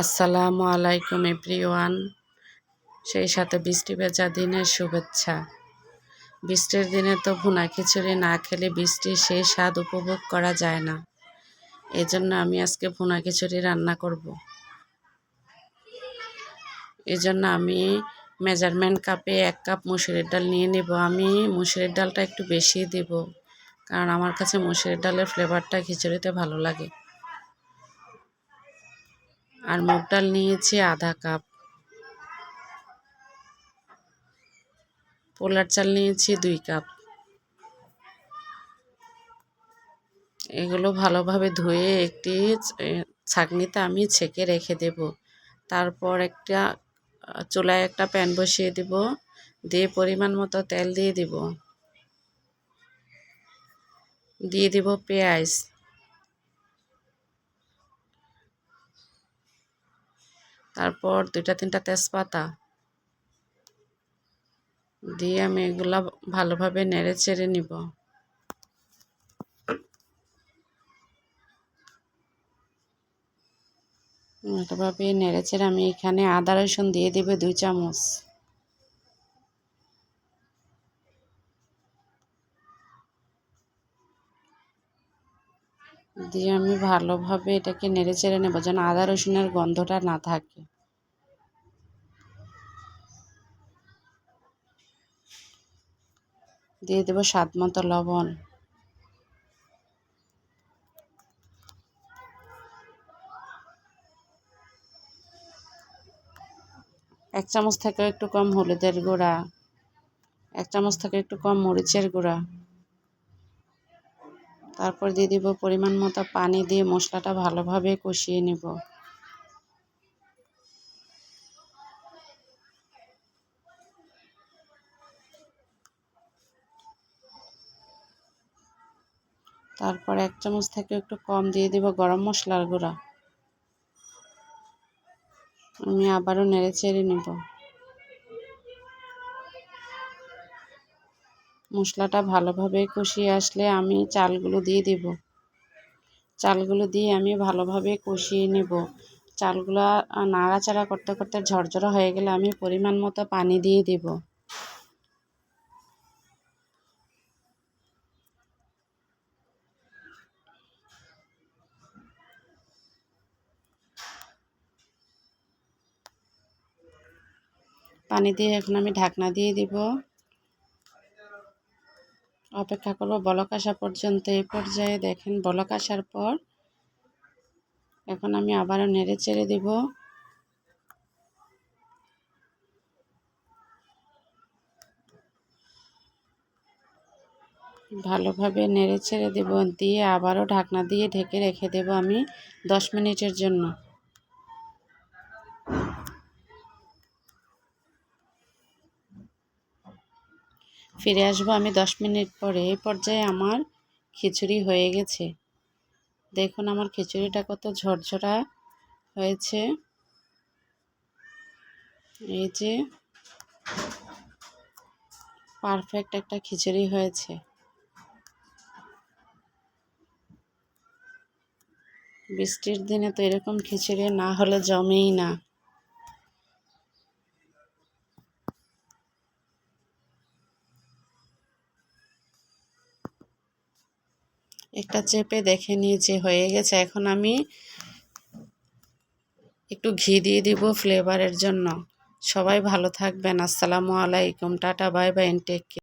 আসসালামু আলাইকুম এভরিওয়ান। সেই সাথে বৃষ্টি ভেজা দিনের শুভেচ্ছা। বৃষ্টির দিনে তো ভুনা খিচুড়ি না খেলে বৃষ্টির সেই স্বাদ উপভোগ করা যায় না। এজন্য আমি আজকে ভুনা খিচুড়ি রান্না করব। এজন্য আমি মেজারমেন্ট কাপে এক কাপ মুসুরির ডাল নিয়ে নেব। আমি মুসুরির ডালটা একটু বেশি দেব, কারণ আমার কাছে মুসুরির ডালের ফ্লেভারটা খিচুড়িতে ভালো লাগে। আর মুগ ডাল নিয়েছি আধা কাপ। পোলার চাল নিয়েছি দুই কাপ। এগুলো ভালোভাবে ধুয়ে একটি ছাঁকনিতে আমি ছেঁকে রেখে দেব। তারপর একটা, চুলায় একটা প্যান বসিয়ে দেব। দিয়ে পরিমাণ মতো তেল দিয়ে দিব। দিয়ে দিব পেঁয়াজ। তারপর দুইটা, তিনটা তেজপাতা দিয়ে আমি এগুলা ভালোভাবে নেড়ে চেড়ে নিব। ভালোভাবে নেড়ে চেড়ে আমি এখানে আদা রসুন দিয়ে দেবে দুই চামচ। দিয়ে আমি ভালোভাবে এটাকে নেড়ে চেড়ে নেব, যেন আদা রসুনের গন্ধটা না থাকে। দিয়ে দেবো স্বাদ মতো লবণ। এক চামচ থেকে একটু কম হলুদের গুঁড়া, এক চামচ থেকে একটু কম মরিচের গুঁড়া। তারপর দিয়ে দিব পরিমাণ মতো পানি দিয়ে মশলাটা ভালোভাবে কষিয়ে নেব। তারপর এক চামচ থেকে একটু কম দিয়ে দিব গরম মশলার গুঁড়া। আমি আবারও নেড়ে চেড়ে নেব। মশলাটা ভালোভাবে কষিয়ে আসলে আমি চালগুলো দিয়ে দেব। চালগুলো দিয়ে আমি ভালোভাবে কষিয়ে নেব। চালগুলো নাড়াচাড়া করতে করতে ঝরঝরা হয়ে গেলে আমি পরিমাণ মতো পানি দিয়ে দেব। পানি দিয়ে এখন আমি ঢাকনা দিয়ে দিব। অপেক্ষা করব বলক আসা পর্যন্ত এই পর্যায়ে। দেখেন বলক আসার পর এখন আমি আবারও নেড়ে চেড়ে দেব। ভালোভাবে নেড়ে ছেড়ে দেব, দিয়ে আবারও ঢাকনা দিয়ে ঢেকে রেখে দেব আমি দশ মিনিটের জন্য। ফিরে আসব আমি দশ মিনিট পরে। এই পর্যায়ে আমার খিচুড়ি হয়ে গেছে। দেখুন আমার খিচুড়িটা কত ঝরঝরা হয়েছে। এই যে পারফেক্ট একটা খিচুড়ি হয়েছে। বৃষ্টির দিনে তো এরকম খিচুড়ি না হলে জমেই না। একটা চেপে দেখে নিয়েছি হয়ে গেছে। এখন আমি একটু ঘি দিয়ে দিব ফ্লেভারের জন্য। সবাই ভালো থাকবেন। আসসালামু আলাইকুম। Tata, bye bye take